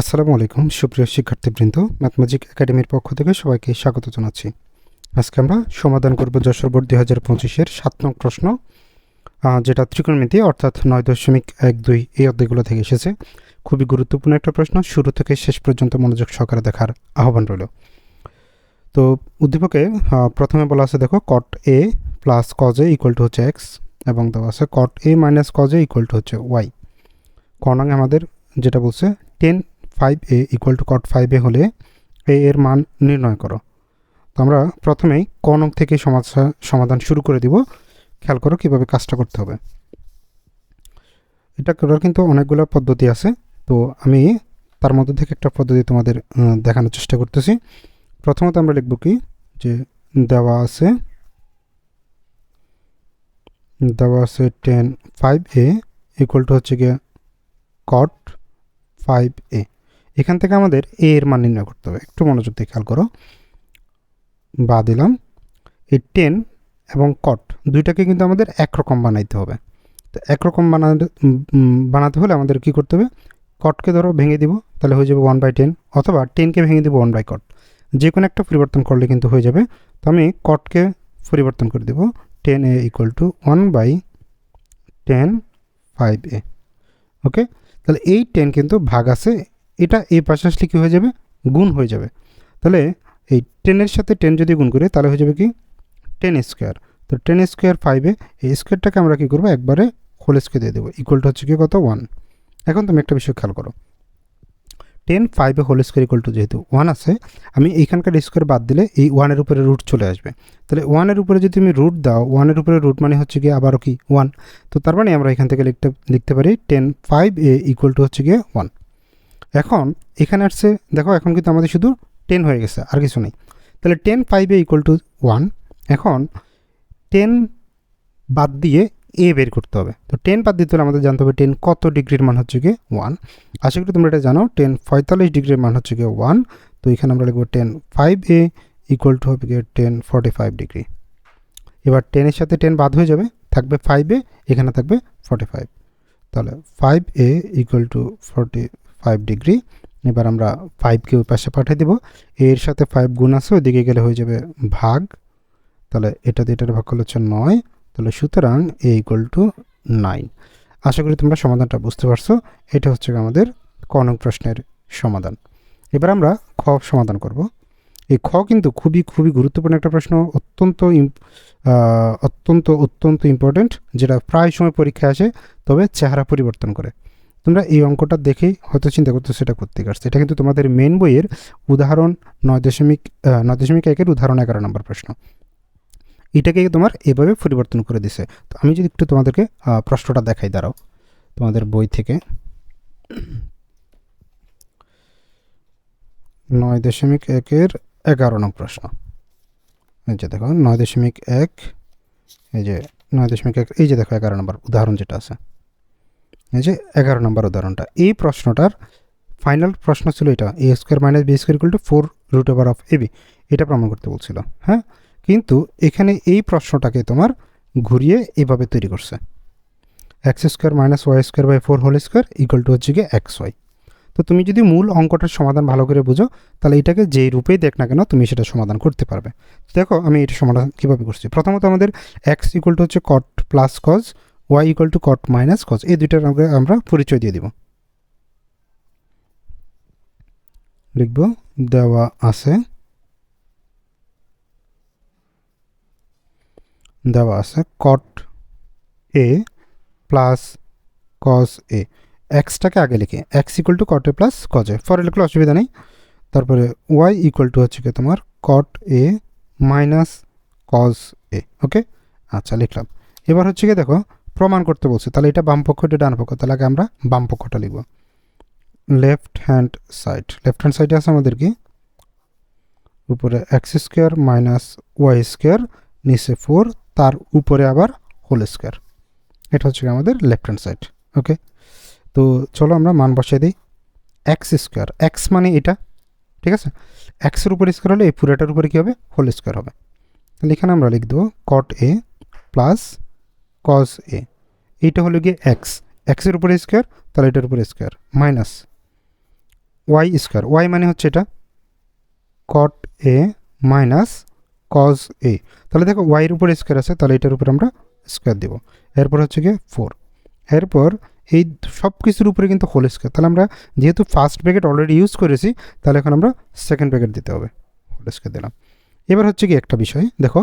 আসসালামু আলাইকুম, সুপ্রিয় শিক্ষার্থীবৃন্দ ম্যাথমেটিক একাডেমির পক্ষ থেকে সবাইকে স্বাগত জানাচ্ছি। আজকে আমরা সমাধান করব যশোর বোর্ড দুই হাজার পঁচিশের সাত নং প্রশ্ন যেটা ত্রিকোণমিতি, অর্থাৎ নয় দশমিক এক দুই এই অধ্যায়গুলো থেকে এসেছে। খুবই গুরুত্বপূর্ণ একটা প্রশ্ন, শুরু থেকে শেষ পর্যন্ত মনোযোগ সহকারে দেখার আহ্বান রইল। তো উদ্দীপকে প্রথমে বলা আছে, দেখো cot A plus cos A equal to হচ্ছে এক্স এবং দেওয়া আছে cot A minus cos A equal to হচ্ছে ওয়াই কর্নাং আমাদের যেটা বলছে tan five A equal to cot five A হলে এ এর মান নির্ণয় করো। তো আমরা প্রথমেই কনক থেকে সমস্যা সমাধান শুরু করে দিব। খেয়াল করো কীভাবে কাজটা করতে হবে। এটা করার কিন্তু অনেকগুলো পদ্ধতি আছে। তো আমি তার মধ্যে থেকে একটা পদ্ধতি তোমাদের দেখানোর চেষ্টা করতেছি। প্রথমত আমরা লিখব কি? যে দেওয়া আছে দেওয়া আছে tan five A equal to হচ্ছে গিয়ে কট ফাইভ এ এখান থেকে আমাদের এ এর মান নির্ণয় করতে হবে। একটু মনোযোগ দিয়ে খেয়াল করো। বা দিলাম। এই টেন এবং কট দুইটাকে কিন্তু আমাদের একরকম বানাইতে হবে। তো একরকম বানাতে বানাতে হলে আমাদের কি করতে হবে? কটকে ধরো ভেঙে দিব, তাহলে হয়ে যাবে ওয়ান বাই টেন অথবা টেনকে ভেঙে দিব ওয়ান বাই কট যে কোনো একটা পরিবর্তন করলে কিন্তু হয়ে যাবে। তো আমি কটকে পরিবর্তন করে দেব। Tan A equal to one by tan five A okay তাহলে এই টেন কিন্তু ভাগ আছে এটা এই পাশে আসলে কী হয়ে যাবে? গুণ হয়ে যাবে। তাহলে এই টেনের সাথে টেন যদি গুণ করি, তাহলে হয়ে যাবে কি? টেন স্কোয়ার তো টেন স্কোয়ার ফাইভে এই স্কোয়ারটাকে আমরা কী করব? একবারে হোল স্কোয়ার দিয়ে দেবো। ইকুয়ালটা হচ্ছে কি কত? ওয়ান এখন তুমি একটা বিষয় খেয়াল করো। টেন ফাইভে হোল স্কোয়ার ইকুয়াল টু যেহেতু ওয়ান আছে, আমি এইখানকার স্কোয়ার বাদ দিলে এই ওয়ানের উপরে রুট চলে আসবে। তাহলে ওয়ানের উপরে যদি তুমি রুট দাও ওয়ানের উপরে রুট মানে হচ্ছে গিয়ে আবারও কি? ওয়ান তো তার মানে আমরা এখান থেকে লিখতে লিখতে পারি tan five A equal to হচ্ছে গিয়ে ওয়ান এখন এখানে আসছে, দেখো এখন কিন্তু আমাদের শুধু টেন হয়ে গেছে, আর কিছু নেই। তাহলে টেন ফাইভে ইকুয়াল টু ওয়ান এখন টেন বাদ দিয়ে এ বের করতে হবে। তো টেন বাদ দিতে হলে আমাদের জানতে হবে টেন কত ডিগ্রির মান হচ্ছে গিয়ে ওয়ান আশা করি তোমরা এটা জানো টেন পঁয়তাল্লিশ ডিগ্রির মান হচ্ছে গিয়ে ওয়ান তো এখানে আমরা লিখব tan five A equal to হবে গিয়ে টেন ফর্টি ফাইভ ডিগ্রি এবার টেনের সাথে টেন বাদ হয়ে যাবে, থাকবে ফাইভ এ এখানে থাকবে ফর্টি ফাইভ তাহলে five A equal to forty five degree এবার আমরা ফাইভকে ওই পাশে পাঠিয়ে দেবো। এর সাথে ফাইভ গুণ আছে, ওইদিকে গেলে হয়ে যাবে ভাগ। তাহলে এটা দিয়ে এটার ভাগ করলে হচ্ছে নয়। তাহলে সুতরাং এ ইকুয়াল টু নাইন আশা করি তোমরা সমাধানটা বুঝতে পারছ। এটা হচ্ছে আমাদের কনক প্রশ্নের সমাধান। এবার আমরা খ সমাধান করব। এই খ কিন্তু খুবই খুবই গুরুত্বপূর্ণ একটা প্রশ্ন, অত্যন্ত অত্যন্ত অত্যন্ত ইম্পর্ট্যান্ট যেটা প্রায় সময় পরীক্ষায় আসে, তবে চেহারা পরিবর্তন করে। তোমরা এই অঙ্কটা দেখেই হয়তো চিন্তা করতে সেটা করতে পারছ এটা কিন্তু তোমাদের মেন বইয়ের উদাহরণ নয় দশমিক নয় দশমিক একের উদাহরণ এগারো নম্বর প্রশ্ন। এটাকে তোমার এভাবে পরিবর্তন করে দিছে। তো আমি যদি একটু তোমাদেরকে প্রশ্নটা দেখাই, দাঁড়াও। তোমাদের বই থেকে। নয় দশমিক একের এগারো নম্বর প্রশ্ন। এই যে দেখো, নয় দশমিক এক, এই যে, নয় দশমিক এক, এই যে দেখো এগারো নম্বর উদাহরণ যেটা আছে। এই যে এগারো নম্বর উদাহরণটা। এই প্রশ্নটার ফাইনাল প্রশ্ন ছিল এটা A square minus B square equal to four root over of AB এটা প্রমাণ করতে বলছিল হ্যাঁ? কিন্তু এখানে এই প্রশ্নটাকে তোমার ঘুরিয়ে এভাবে তৈরি করছে। X square minus Y square by four whole square equal to হচ্ছে গিয়ে এক্স ওয়াই তো তুমি যদি মূল অঙ্কটার সমাধান ভালো করে বুঝো, তাহলে এটাকে যেই রূপেই দেখ না কেন, তুমি সেটা সমাধান করতে পারবে। দেখো আমি এটা সমাধান কীভাবে করছি। প্রথমত আমাদের এক্স ইকুয়াল টু হচ্ছে cot plus cos Y equal to cot minus cos এই দুইটার আমরা পরিচয় দিয়ে দিব। লিখব, দেওয়া আছে। দেওয়া আছে কট এ প্লাস কজ এ এক্সটাকে আগে লিখে। X equal to cot A plus cos A পরে লিখলে অসুবিধা নেই। তারপরে ওয়াই ইকুয়াল টু হচ্ছে কি তোমার কট এ মাইনাস কজ এ ওকে আচ্ছা লিখলাম। এবার হচ্ছে কি দেখো প্রমাণ করতে বলছে, তাহলে এটা বাম পক্ষ এটা ডান পক্ষ, তাহলে আগে আমরা বাম পক্ষটা লিখব। Left hand side left hand সাইডে আছে আমাদের কি? উপরে X square minus Y square নিচে ফোর তার উপরে আবার হোল স্কোয়ার এটা হচ্ছে আমাদের লেফট হ্যান্ড সাইড ওকে তো চলো আমরা মান বসাই দিই। এক্স স্কোয়ার এক্স মানে এটা, ঠিক আছে? এক্সের উপরে স্কোয়ার হলে এই পুরোটার উপরে কী হবে? হোল স্কোয়ার হবে। তাহলে এখানে আমরা লিখ দেবো কট এ প্লাস কজ এ এইটা হলো গিয়ে এক্স এক্সের উপরে স্কোয়ার তাহলে এটার উপরে square minus Y square Y মানে হচ্ছে এটা। কট এ মাইনাস কজ এ তাহলে দেখো ওয়াইয়ের উপরে স্কোয়ার আছে, তাহলে এটার উপরে আমরা স্কোয়ার দেবো। এরপর হচ্ছে গিয়ে ফোর এরপর এই সব কিছুর উপরে কিন্তু হোল স্কোয়ার তাহলে আমরা যেহেতু ফার্স্ট ব্র্যাকেট অলরেডি ইউজ করেছি, তাহলে এখন আমরা সেকেন্ড ব্র্যাকেট দিতে হবে। হোল স্কোয়ার দিলাম। এবার হচ্ছে কি একটা বিষয়। দেখো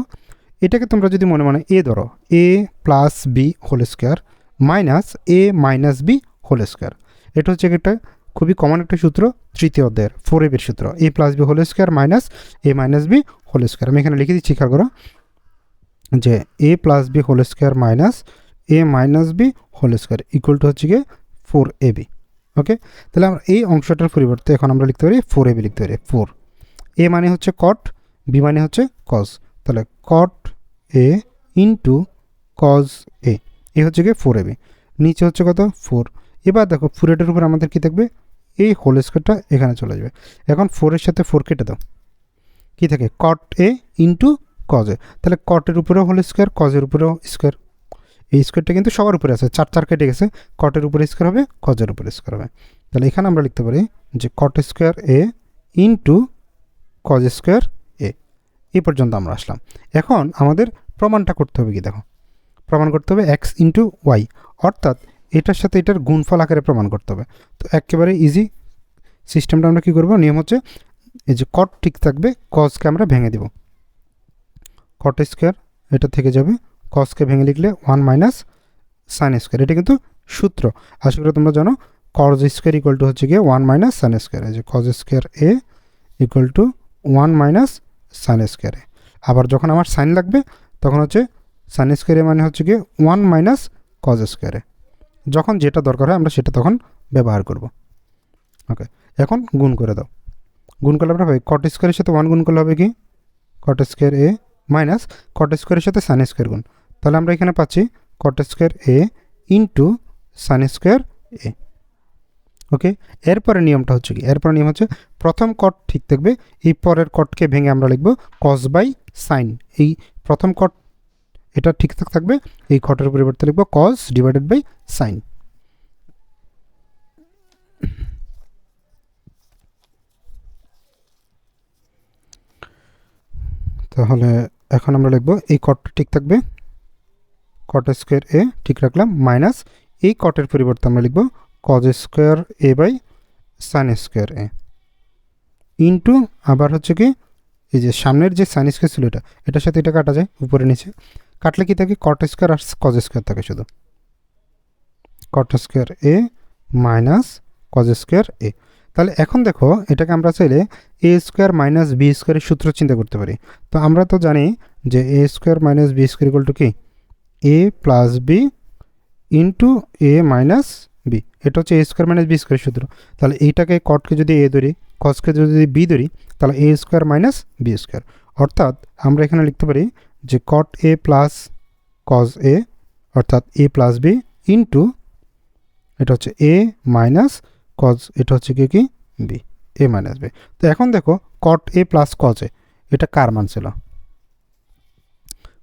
এটাকে তোমরা যদি মনে মনে এ ধরো, A plus B whole square minus A minus B whole square এটা হচ্ছে একটা খুবই কমন একটা সূত্র, তৃতীয় অধ্যায়ের ফোর এবির সূত্র। A plus B whole square minus A minus B whole square আমি এখানে লিখে দিচ্ছি, খেয়াল করো, যে A plus B whole square minus A minus B whole square equal to হচ্ছে গিয়ে ফোর এ বি ওকে তাহলে আমরা এই অংশটার পরিবর্তে এখন আমরা লিখতে পারি ফোর এ বি লিখতে পারি ফোর এ মানে হচ্ছে কট বি মানে হচ্ছে কজ তাহলে কট এ ইন্টু কজ এ এ হচ্ছে গিয়ে ফোর এ নিচে হচ্ছে কত? ফোর এবার দেখো ফুরেটের উপর আমাদের কী থাকবে? এই হোল স্কোয়ারটা এখানে চলে যাবে। এখন ফোরের সাথে ফোর কেটে দাও। কী থাকে? কট এ ইন্টু কজ এ তাহলে কটের উপরেও হোল স্কোয়ার কজের উপরেও স্কোয়ার এই স্কোয়ারটা কিন্তু সবার উপরে আছে, চার চার কেটে গেছে। কটের উপরে স্কোয়ার হবে কজের উপরে স্কোয়ার হবে। তাহলে এখানে আমরা লিখতে পারি যে cot square A into cos square এই পর্যন্ত আমরা আসলাম। এখন আমাদের প্রমাণটা করতে হবে কি দেখো। প্রমাণ করতে হবে এক্স ইন্টু ওয়াই অর্থাৎ এটার সাথে এটার গুণফল আকারে প্রমাণ করতে হবে। তো একেবারে ইজি সিস্টেমটা আমরা কী করব? নিয়ম হচ্ছে এই যে কট ঠিক থাকবে কজকে আমরা ভেঙে দেব। কট স্কোয়ার এটা থেকে যাবে কজকে ভেঙে লিখলে ওয়ান মাইনাস সাইন স্কোয়ার এটা কিন্তু সূত্র। আশা করি তোমরা জানো কজ স্কোয়ার ইকুয়াল টু হচ্ছে গিয়ে ওয়ান মাইনাস সাইন স্কোয়ার এই যে cos square A equal to one minus sin square আবার যখন আমার সাইন লাগবে, তখন হচ্ছে সাইন স্কোয়ারে মানে হচ্ছে গিয়ে ওয়ান মাইনাস কজ স্কোয়ারে যখন যেটা দরকার হয় আমরা সেটা তখন ব্যবহার করব। ওকে, এখন গুণ করে দাও। গুণ করলে আমরা পাই কট স্কোয়ারের সাথে ওয়ান গুণ করলে হবে কি? কট স্কোয়ার এ মাইনাস কট স্কোয়ারের সাথে সাইন স্কোয়ার গুণ। তাহলে আমরা এখানে পাচ্ছি cot square A into sin square A. Okay এরপরে নিয়মটা হচ্ছে কি? এরপরে নিয়ম হচ্ছে প্রথম কট ঠিক থাকবে, এই পরের কটকে ভেঙে আমরা লিখব কস বাই সাইন এই প্রথম কট এটা ঠিকঠাক থাকবে, এই কটের পরিবর্তে লিখব কস ডিভাইডেড বাই সাইন তাহলে এখন আমরা লিখব এই কটটা ঠিক থাকবে কট স্কোয়ার এ ঠিক রাখলাম মাইনাস এই কটের পরিবর্তে আমরা লিখব cos square A by sin square A into আবার হচ্ছে কি এই যে সামনের যে সাইন স্কোয়ার ছিল এটা, এটার সাথে এটা কাটা যায় উপরে নিচে। কাটলে কি থাকে? কট স্কোয়ার আর কজ স্কোয়ার থাকে শুধু। Cot square A minus cos square A তাহলে এখন দেখো, এটাকে আমরা চাইলে এ স্কোয়ার মাইনাস বি স্কোয়ারের সূত্র চিন্তা করতে পারি। তো আমরা তো জানি যে A square minus B square equal to কি? A plus B into A minus B এটা হচ্ছে A square minus B square সূত্র। তাহলে এইটাকে কটকে যদি এ ধরি কসকে যদি বি ধরি, তাহলে A square minus B square অর্থাৎ আমরা এখানে লিখতে পারি যে কট এ প্লাস কজ এ অর্থাৎ এ প্লাস বি ইন্টু এটা হচ্ছে এ মাইনাস কজ এটা হচ্ছে কি কি? বি এ মাইনাস বি তো এখন দেখো cot A plus cos A এটা কার মান ছিল?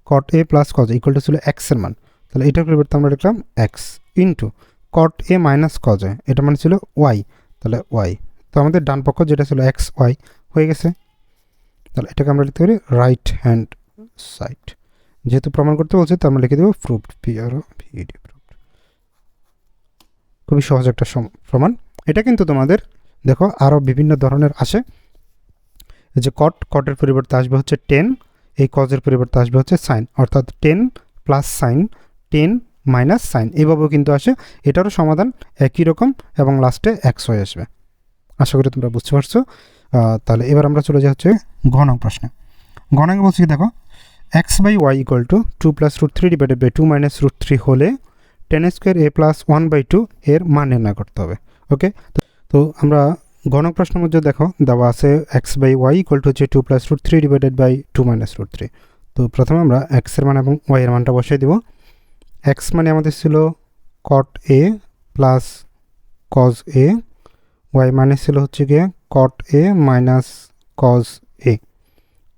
Cot A plus cos equal to ছিল এক্সের মান। তাহলে এটার পরিবর্তে আমরা লিখলাম X into cot A minus cos A এটা মানে ছিল ওয়াই তাহলে ওয়াই তো আমাদের ডান পক্ষ যেটা ছিল এক্স ওয়াই হয়ে গেছে। তাহলে এটাকে আমরা লিখতে পারি রাইট হ্যান্ড সাইড যেহেতু প্রমাণ করতে বলছে, তো আমরা লিখে দেবো প্রুফড পিআর ভিডি প্রুফড খুবই সহজ একটা প্রমাণ। এটা কিন্তু তোমাদের, দেখো আরও বিভিন্ন ধরনের এই যে কট কটের পরিবর্তে আসবে হচ্ছে টেন এই কজের পরিবর্তে আসবে হচ্ছে সাইন অর্থাৎ tan plus sin tan minus sin. এইভাবেও কিন্তু আসে। এটারও সমাধান একই রকম এবং লাস্টে হয়ে আসবে। আশা করি তোমরা বুঝতে পারছ। তাহলে এবার আমরা চলে যাই হচ্ছে ঘন প্রশ্নে। ঘনাঙ্কে বলছি দেখো, X by Y equal to two plus root three divided by two minus root three হলে tan square A plus one by two এর মান নির্ণয় করতে হবে। ওকে? তো আমরা গণক প্রশ্নের মধ্যে দেখো, দেওয়া আছে X by Y equal to হচ্ছে two plus root three divided by two minus root three. তো প্রথমে আমরা এক্সের মান এবং ওয়াইয়ের মানটা বসিয়ে দেব। এক্স মানে আমাদের ছিল cot A plus cos A Y মানে ছিল হচ্ছে গিয়ে cot A minus cos A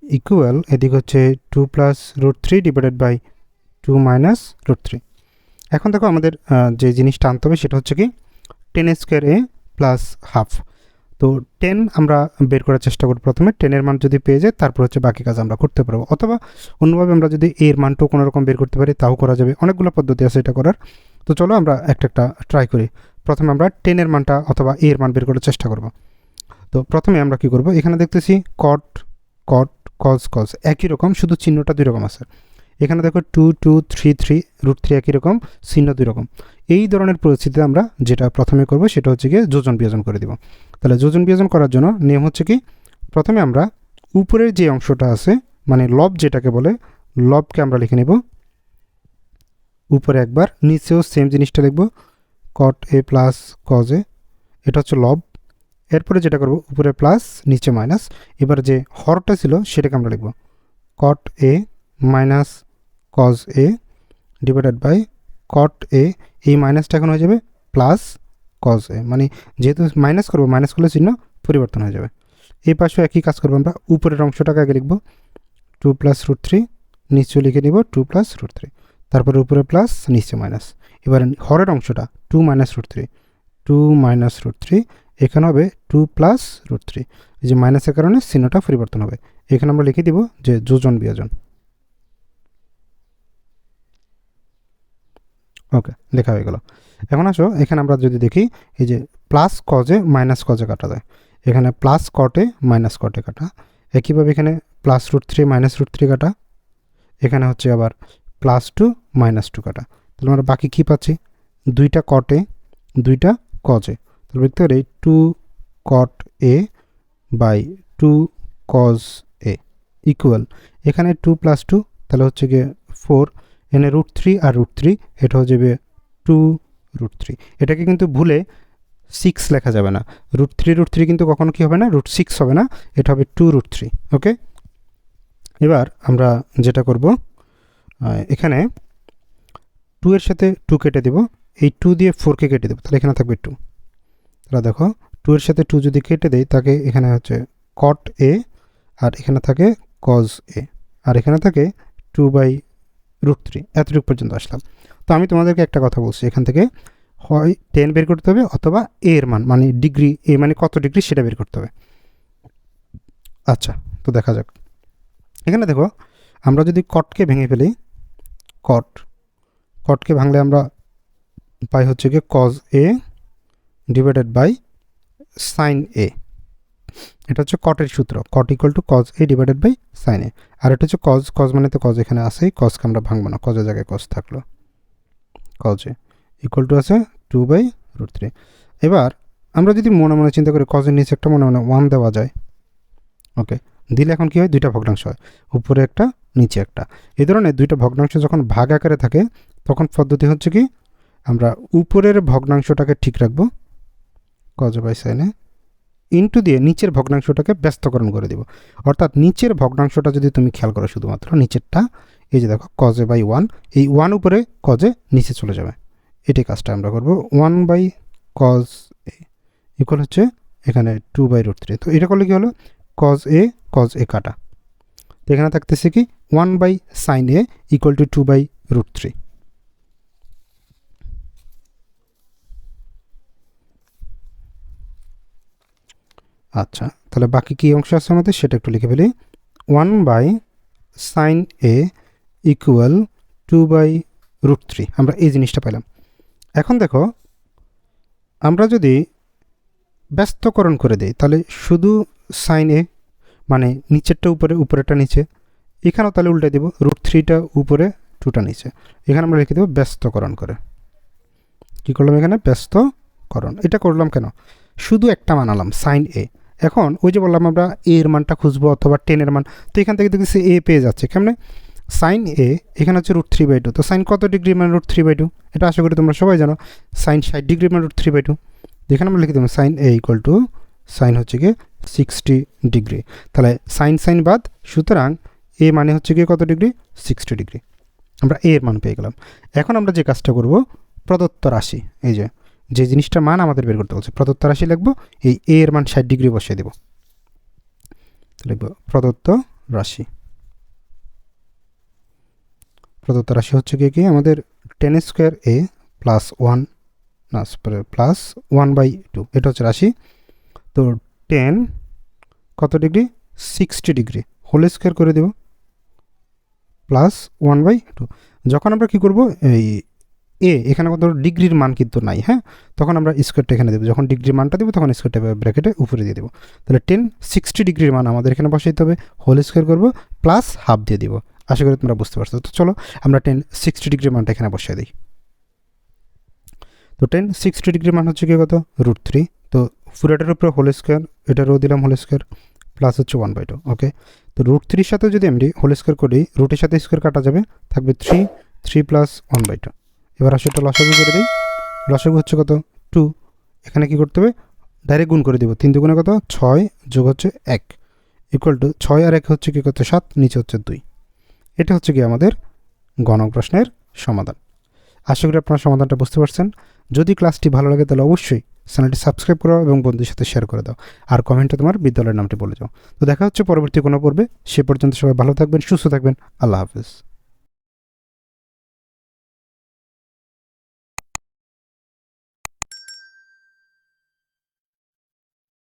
equal এদিক হচ্ছে two plus root three divided by two minus root three এখন দেখো আমাদের যে জিনিসটা আনতে হবে সেটা হচ্ছে কি tan square A plus half তো টেন আমরা বের করার চেষ্টা করব প্রথমে। টেনের মান যদি পেয়ে যায় তারপর হচ্ছে বাকি কাজ আমরা করতে পারব। অথবা অন্যভাবে আমরা যদি এর মানটাও কোনো রকম বের করতে পারি, তাও করা যাবে। অনেকগুলো পদ্ধতি আছে এটা করার। তো চলো আমরা একটা একটা ট্রাই করি। প্রথমে আমরা টেনের মানটা অথবা এর মান বের করার চেষ্টা করব। তো প্রথমে আমরা কি করব? এখানে দেখতেছি কট কট কজ কজ একই রকম, শুধু চিহ্নটা দুই রকম আছে। এখানে দেখো two two three three root three একই রকম, চিহ্ন দুই রকম। এই ধরনের পরিস্থিতিতে আমরা যেটা প্রথমে করব সেটা হচ্ছে গিয়ে যোজন বিয়োজন করে দিব। তাহলে যোজন বিয়োজন করার জন্য নিয়ম হচ্ছে কি? প্রথমে আমরা উপরের যে অংশটা আছে মানে লব যেটাকে বলে, লবকে আমরা লিখে নেব। উপরে একবার, নিচেও সেম জিনিসটা লিখব। Cot A plus cos A এটা হচ্ছে লব। এরপরে যেটা করব, উপরে প্লাস নিচে মাইনাস এবার যে হরটা ছিল সেটাকে আমরা লিখব। Cot A minus cos A divided by cot A এই মাইনাসটা এখন হয়ে যাবে প্লাস কজ এ মানে যেহেতু মাইনাস করব মাইনাস করলে চিহ্ন পরিবর্তন হয়ে যাবে। এই পাশেও একই কাজ করব আমরা, উপরের অংশটাকে আগে লিখব। টু প্লাস রুট থ্রি নিচে লিখে নিব টু প্লাস রুট থ্রি তারপরে উপরে প্লাস নিচে মাইনাস এবার হরের অংশটা two minus root three two minus root three এখানে হবে টু প্লাস রুট থ্রি এই যে মাইনাসের কারণে চিহ্নটা পরিবর্তন হবে। এখানে আমরা লিখে দিব যে যোজন বিয়োজন। ওকে, লেখা হয়ে গেল। এখন আসো, এখানে আমরা যদি দেখি, এই যে প্লাস কজে মাইনাস কজে কাটা যায়। এখানে প্লাস কটে মাইনাস কটে কাটা। একইভাবে এখানে plus root three minus root three কাটা। এখানে হচ্ছে আবার প্লাস টু মাইনাস টু কাটা। তাহলে আমরা বাকি কী পাচ্ছি? দুইটা কটে দুইটা কজে তাহলে দেখতে পারি two cot A by two cos A equal এখানে টু প্লাস টু তাহলে হচ্ছে গিয়ে ফোর এনে রুট থ্রি আর রুট থ্রি এটা হয়ে যাবে টু রুট থ্রি এটাকে কিন্তু ভুলে সিক্স লেখা যাবে না। রুট থ্রি রুট থ্রি কিন্তু কখনো কী হবে না? রুট সিক্স হবে না। এটা হবে টু রুট থ্রি ওকে এবার আমরা যেটা করব এখানে টু এর সাথে টু কেটে দেব। এই টু দিয়ে ফোরকে কেটে দেবো। তাহলে এখানে থাকবে টু তাহলে দেখো টু এর সাথে টু যদি কেটে দেই, তাকে এখানে হচ্ছে কট এ আর এখানে থাকে কজ এ আর এখানে থাকে টু বাই রুট থ্রি এতটুকু পর্যন্ত আসলাম। তো আমি তোমাদেরকে একটা কথা বলছি, এখান থেকে হয় টেন বের করতে হবে অথবা এ এর মান মানে ডিগ্রি এ মানে কত ডিগ্রি সেটা বের করতে হবে। আচ্ছা তো দেখা যাক। এখানে দেখো, আমরা যদি কটকে ভেঙে ফেলি কট কটকে ভাঙলে আমরা পাই হচ্ছে গিয়ে cos A divided by sin A এটা হচ্ছে কটের সূত্র। Cot equal to cos A divided by sin A আর এটা হচ্ছে কজ কজ মানে তো কজ এখানে আসেই কজকে আমরা ভাঙবো না। কজের জায়গায় কজ থাকল। কজ এ ইকুয়াল টু আছে টু বাই রুট থ্রি এবার, আমরা যদি মনে মনে চিন্তা করি কজের নিচে একটা মনে মনে ওয়ান দেওয়া যায়। ওকে, দিলে এখন কী হয়? দুইটা ভগ্নাংশ হয়। উপরে একটা, নিচে একটা। এই ধরনের দুইটা ভগ্নাংশ যখন ভাগ আকারে থাকে, তখন পদ্ধতি হচ্ছে কি? আমরা উপরের ভগ্নাংশটাকে ঠিক রাখব। কজ বাই সাইনে ইন্টু দিয়ে নিচের ভগ্নাংশটাকে ব্যস্তকরণ করে দিব। অর্থাৎ নিচের ভগ্নাংশটা যদি তুমি খেয়াল করো শুধুমাত্র, নিচেরটা, এই যে দেখো কজে বাই ওয়ান এই ওয়ান উপরে কজে নিচে চলে যাবে। এটি কাজটা আমরা করব। One by cos A equal হচ্ছে এখানে টু বাই রুট থ্রি তো এটা করলে কী হলো? কজ এ কজ এ কাটা। তো এখানে থাকতেছে কি? One by sin A equal to two by root three আচ্ছা তাহলে বাকি কী অংশ আছে আমাদের? সেটা একটু লিখে ফেলি। One by sin A equal to by root three, আমরা এই জিনিসটা পেলাম এখন দেখো, আমরা যদি ব্যস্তকরণ করে দিই, তাহলে শুধু সাইন এ মানে নিচেরটা উপরে, উপরেরটা নিচে, এখানেও তাহলে উল্টে দেব, রুট থ্রিটা উপরে, টুটা নিচে। এখানে আমরা লিখে দেবো ব্যস্তকরণ করে। কী করলাম এখানে? ব্যস্তকরণ। এটা করলাম কেন? শুধু একটা মানালাম সাইন এ। এখন ওই যে বললাম আমরা এ এর মানটা খুঁজবো অথবা টেনের মান, তো এখান থেকে দেখতেছি এ পেয়ে যাচ্ছে, কেমনে? সাইন এ এখানে হচ্ছে রুট থ্রি বাই টু তো সাইন কত ডিগ্রি মানে রুট থ্রি বাই টু এটা আশা করি তোমরা সবাই জানো সাইন ষাট ডিগ্রি মানে রুট থ্রি বাই টু এখানে আমরা লিখে দেবো sin A equal to sin হচ্ছে গিয়ে সিক্সটি ডিগ্রি তাহলে সাইন সাইন বাদ, সুতরাং এ মানে হচ্ছে গিয়ে কত ডিগ্রি সিক্সটি ডিগ্রি আমরা এ এর মান পেয়ে গেলাম, এখন আমরা যে কাজটা করব, প্রদত্ত রাশি, এই যে যে জিনিসটার মান আমাদের বের করতে বলছে। প্রদত্ত রাশি লিখব, এই এ এর মান ষাট ডিগ্রি বসিয়ে দেব। লিখব প্রদত্ত রাশি প্রদত্ত রাশি হচ্ছে গিয়ে কি? আমাদের tan square A plus one না প্লাস ওয়ান বাই টু এটা হচ্ছে রাশি। তো টেন কত degree? Sixty degree. Whole square করে দেব। প্লাস ওয়ান বাই টু যখন আমরা কী করব? এই এ এখানে কত ডিগ্রির মান কিন্তু নাই হ্যাঁ? তখন আমরা স্কোয়ারটা এখানে দেবো। যখন ডিগ্রির মানটা দেবো, তখন স্কোয়ারটা ব্র্যাকেটে উপরে দিয়ে দেবো। তাহলে টেন সিক্সটি ডিগ্রির মান আমাদের এখানে বসাইতে হবে। হোল স্কোয়ার করব প্লাস হাফ দিয়ে দিব। আশা করি তোমরা বুঝতে পারছ। তো চলো, আমরা টেন সিক্সটি ডিগ্রির মানটা এখানে বসিয়ে দিই। তো টেন সিক্সটি ডিগ্রির মান হচ্ছে কি কত? রুট থ্রি তো পুরোটার উপরে হোল স্কোয়ার এটারও দিলাম হোল স্কোয়ার প্লাস হচ্ছে ওয়ান বাই টু ওকে তো রুট থ্রির সাথে যদি আমি হোল স্কোয়ার করি রুটের সাথে স্কোয়ার কাটা যাবে, থাকবে three three plus one by two এবার আসলে এটা লসাগু করে দিই। লসাগু হচ্ছে কত? টু এখানে কি করতে হবে? ডাইরেক্ট গুণ করে দেবো। তিন দুগুণে কত? ছয় যোগ হচ্ছে এক। ইকুয়াল টু ছয় আর এক হচ্ছে কি কত? সাত, নিচে হচ্ছে দুই। এটা হচ্ছে কি আমাদের গণক প্রশ্নের সমাধান। আশা করি আপনারা সমাধানটা বুঝতে পারছেন। যদি ক্লাসটি ভালো লাগে তাহলে অবশ্যই চ্যানেলটি সাবস্ক্রাইব করো এবং বন্ধুদের সাথে শেয়ার করে দাও। আর কমেন্টে তোমার বিদ্যালয়ের নামটি বলে যাও। তো দেখা হচ্ছে পরবর্তী কোনো পর্বে। সে পর্যন্ত সবাই ভালো থাকবেন, সুস্থ থাকবেন। আল্লাহ হাফিজ।